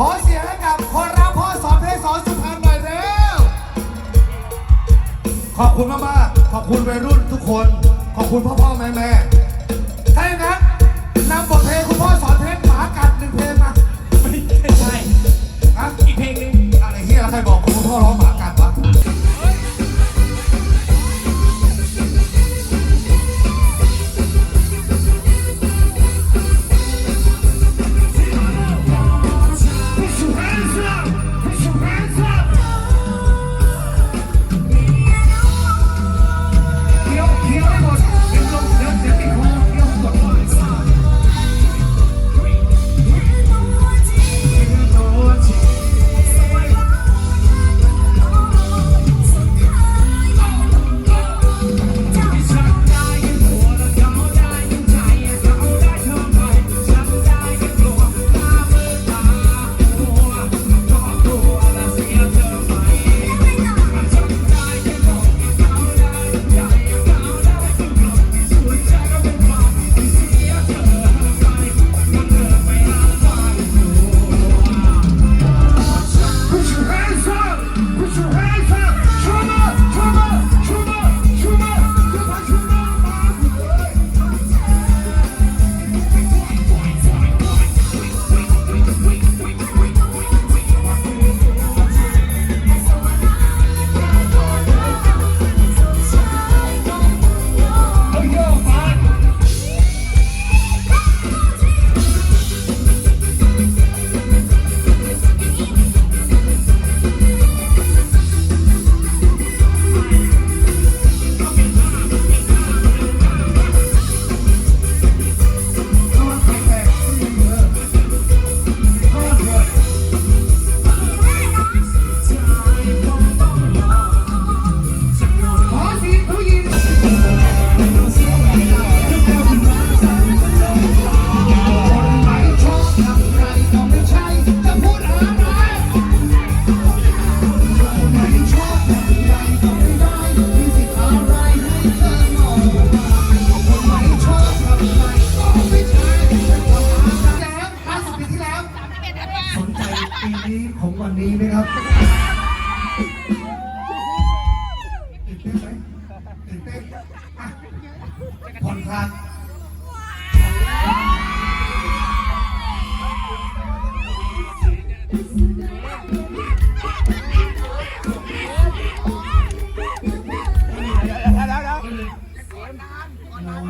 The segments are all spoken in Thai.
ขอเสียงให้กับคนรับพ่อสอนเพลงสอนสุพรรณหน่อยเร็ว ขอบคุณมากๆขอบคุณวัยรุ่นทุกคน ขอบคุณพ่อพ่อแม่แม่ถ้าอย่างนั้นนำบทเพลงคุณพ่อสอน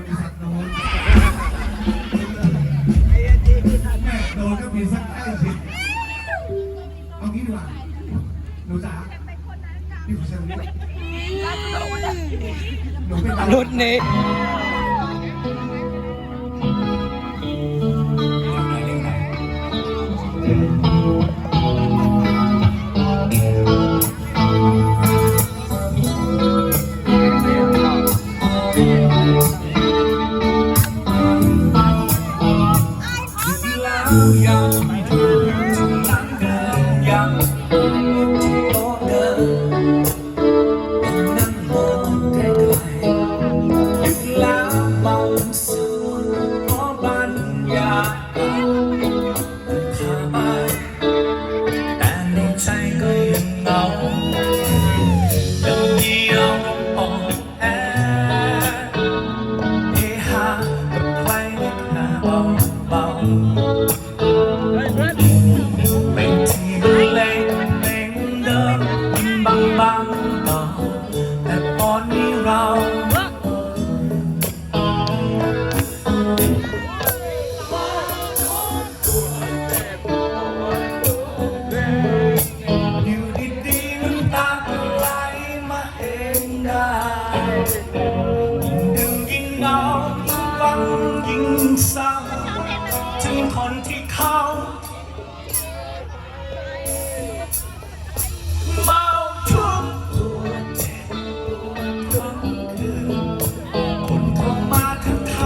ริแม่โดนก็มีสักใกล้เอางี้ว่าหนี่เน็น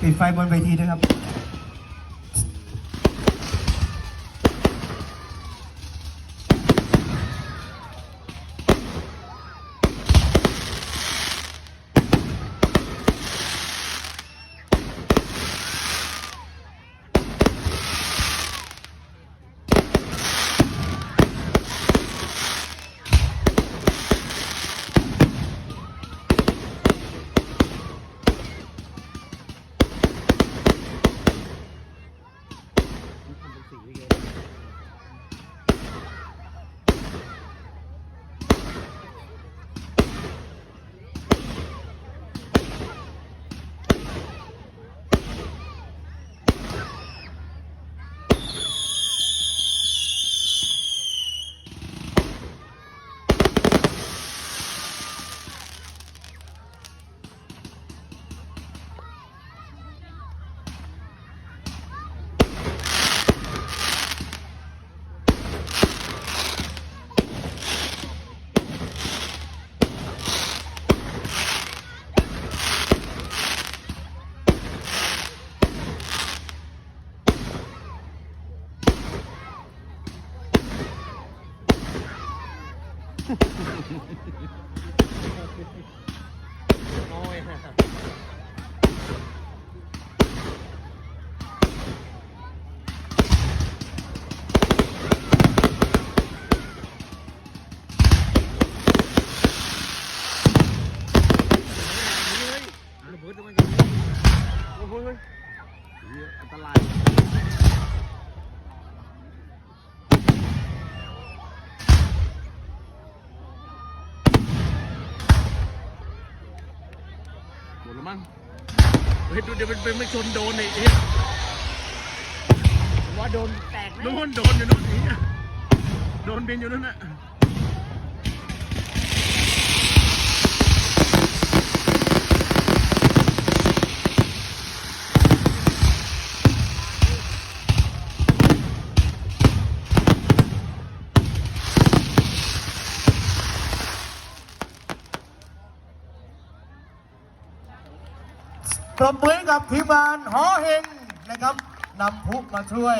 ปิดไฟบนเวทีด้วยครับ หมดแล้วมั้งเฮ้ยดูเดี๋ยวมันเป็นไม่ชนโดนไอ้เหี้ยว่าโดนแตกโดนโดนอยู่นู่นไอ้เหี้ยโดนบินอยู่นั่นน่ะ ปรบมือกับทีมงานหอเฮงนะครับนำพุมาช่วย